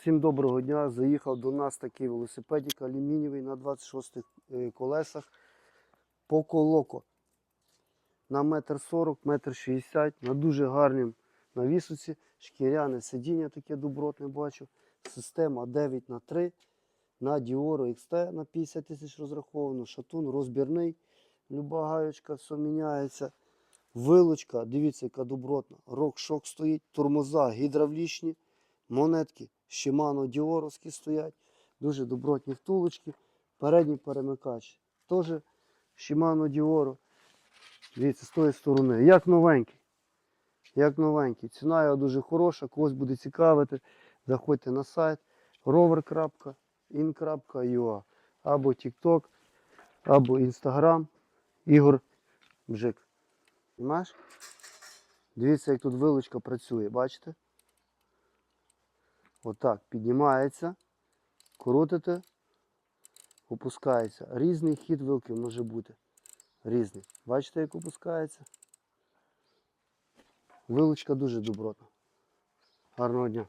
Всім доброго дня. Заїхав до нас такий велосипедик алюмінієвий на 26 е, колесах по колоко. На метр 40, метр 60, на дуже гарнім навісуці. Шкіряне сидіння таке добротне бачу. Система 9 на 3 на Dioro XT на 50 тисяч розраховано. Шатун розбірний. Люба гаючка, все міняється. Вилочка, дивіться, яка добротна. Рок-шок стоїть, тормоза гідравлічні, монетки Shimano Діоровські стоять. Дуже добротні втулочки. Передній перемикач теж Shimano Dioro. Дивіться, з тої сторони. Як новенький. Як новенький. Ціна його дуже хороша, когось буде цікавити. Заходьте на сайт rover.in.ua або TikTok, або Instagram. Ігор Бжик. Дивіться, як тут вилочка працює, бачите? Отак, піднімається, крутите, опускається. Різний хід вилки може бути. Різний. Бачите, як опускається? Вилочка дуже добротна. Гарного дня.